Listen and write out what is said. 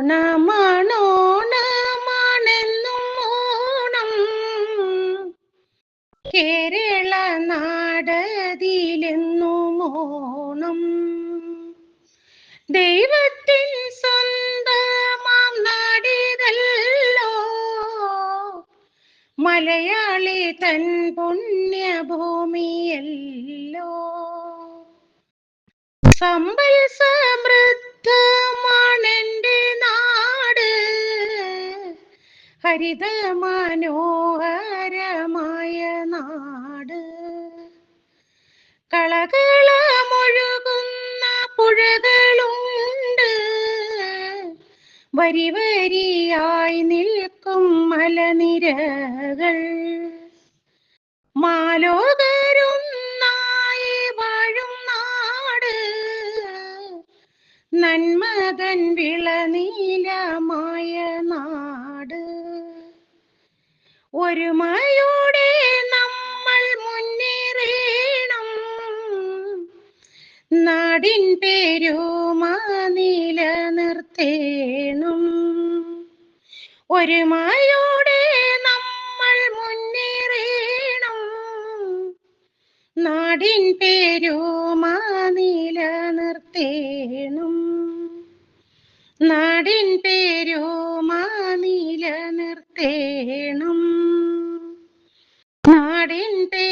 ഓണമാണോണമാണെന്നും ഓണം. കേരള നാടതിലെന്നും ഓണം. ദൈവത്തിൻ സ്വന്തമാം നാടിതല്ലോ. മലയാളി തൻ പുണ്യഭൂമിയല്ലോ. സമ്പൽ സമൃദ്ധമാണെന്റെ ഹരിത മനോഹരമായ നാട് കളകളമൊഴുകുന്ന പുഴകളുണ്ട്. വരി വരിയായി നിൽക്കും മലനിരകൾ. മാലോകരുന്നായി വാഴും നാട്. നന്മതൻ വിളനീലമായ നാട് ഒരുമയോടെ നമ്മൾ മുന്നേറേണം. നാടിൻ പേരുമ നിലനിർത്തേണം. ഒരുമയോടെ നമ്മൾ മുന്നേറേണം. നാടിൻ പേരുമ നിലനിർത്തേണം. നാടിൻ പേരുമ పాడింటే